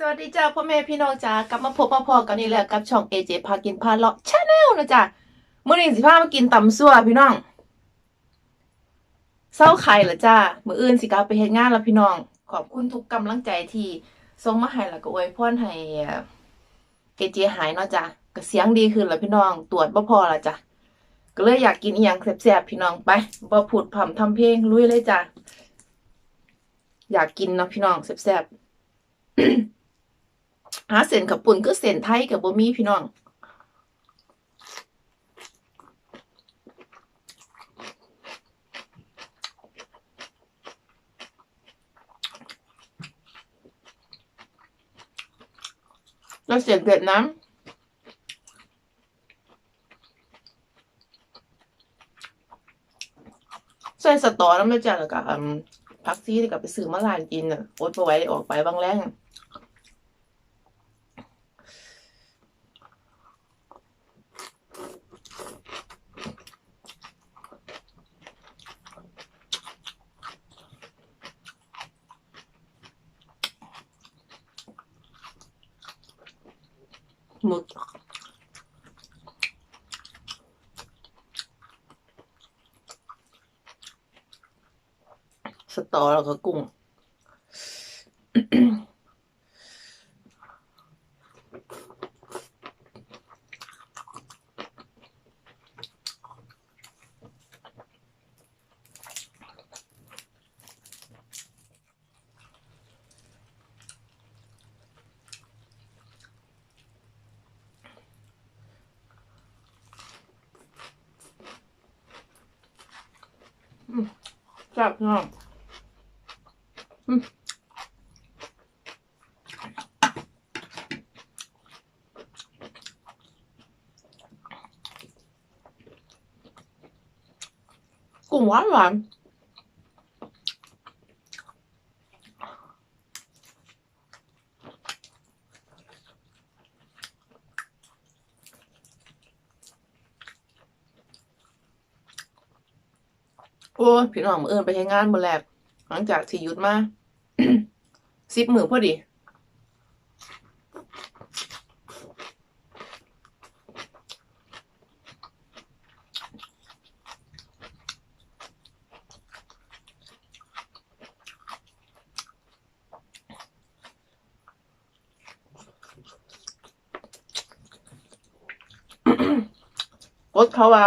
สวัสดีจ้าพ่อแม่พี่น้องจ้ากลับมาพบมาพอกันนี่แหละกับช่องเอเจพากินพาเลาะชาแนลนะจ้ามื้อนี้สิพามากินตำซั่วพี่น้องเศร้าไข่เหรอจ้ามืออื่นสิกลับไปเฮ็ดงานแล้วพี่น้อง ขอบคุณทุกกำลังใจที่ส่งมาให้แล้วก็อวยพรให้เอเจหายเนาะจ้าก็เสียงดีขึ้นแล้วพี่น้องตรวจบ่พอละจ้ะก็เลยอยากกินอีหยังแซ่บๆพี่น้องไปบ่พูดพร่ำทำเพลงลุยเลยจ้าอยากกินเนาะพี่น้องแซ่บๆ หาเส้นขับปุ่นก็เส้นไทยกับบ่มีพี่น้องแล้วเส้นเวียดนามใส่สตอน้ำมันจ้ะแล้วก็พักซี่กับไปซื้อมาลานกินอะอดไปไว้ออกไปบางแรง หมึกสตอแล้วก็กุ้ง จับเนาะอืมกุ้งหวานหวาน โอ้พี่น้องมื้ออื่นไปใช้งานมื้อแรกหลังจากที่หยุดมาสิบมือพอดีกดเขาว่า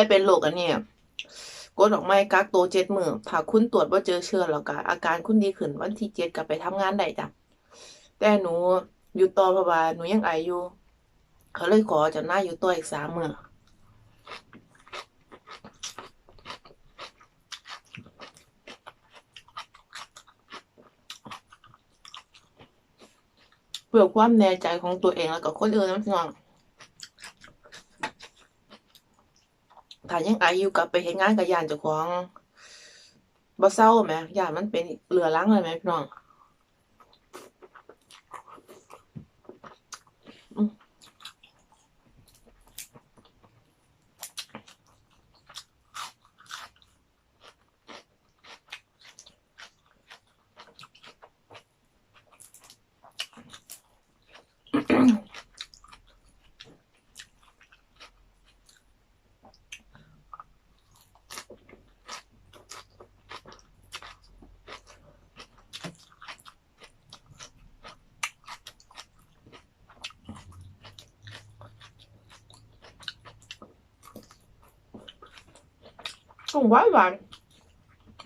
ผู้ใดเป็นโรคอันนี้กดออกไม้กักตัวเจ็ดมือถ้าคุณตรวจว่าเจอเชื้อแล้วก็อาการคุณดีขึ้นวันที่เจ็ดกลับไปทำงานได้จ้ะแต่หนูอยู่ต่อเพราะว่าหนูยังไออยู่เขาเลยขอจะหน้าอยู่ต่ออีกสามมือเพื่อความแน่ใจของตัวเองแล้วก็คนอื่นนะพี่น้อง ถ้ายังอายุกลับไปเฮ็ดงานกับยานเจ้าของบ่เศร้าแหมยานมันเป็นเรื้อรังเลยแหมพี่น้อง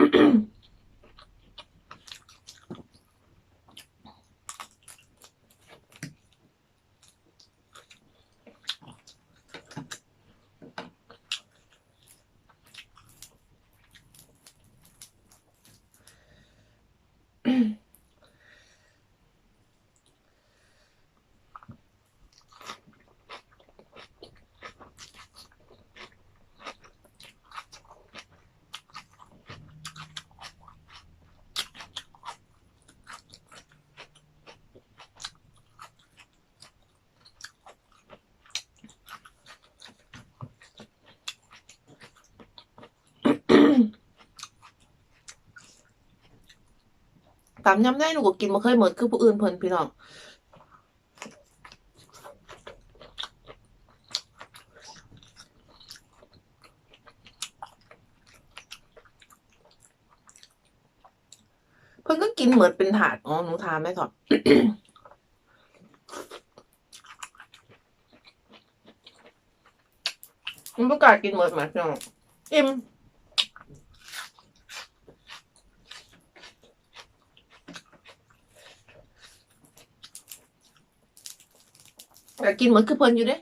อืม ตำยำได้หนูก็กินบ่เคยเหมดคือผู้อื่นเพิ่นพี่น้องเพิ่นก็กินเหมือนเป็นถาดอ๋อหนูทานไหมก่อนมันประกาศกินเหมือนไหมพี่น้องอิ่ม แต่กินเหมือนคือเพิ่นอยู่เด้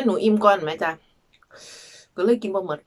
แต่หนูอิ่มก่อนไหมจ๊ะก็เลยกินบ่หมด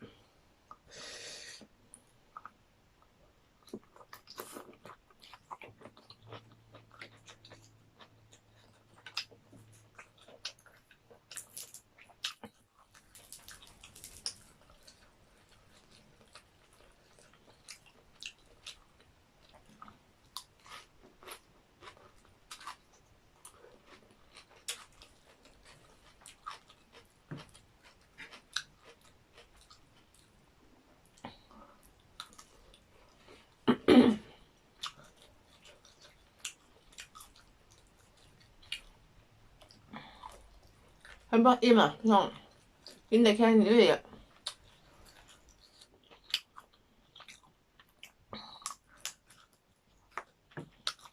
เพิ่นบอกอิ่มอะพี่น้องกินได้แค่นี้เลยอะ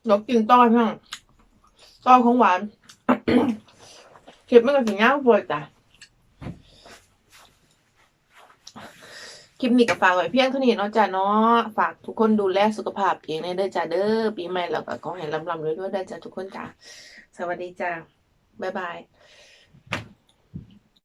เรากินต้อยพี่น้องต้อยของหวานเก็บมันก็ถึงย่างปวดจ้ะคลิปนี้ก็ฝากไว้เพียงเท่านี้เนาะจ้ะเนาะฝากทุกคนดูแลสุขภาพเองในเด้อจ้ะเด้อปีใหม่แล้วก็ขอให้ลำลำรวยๆเด้อจ้ะทุกคนจ้ะสวัสดีจ้ะบ๊ายบาย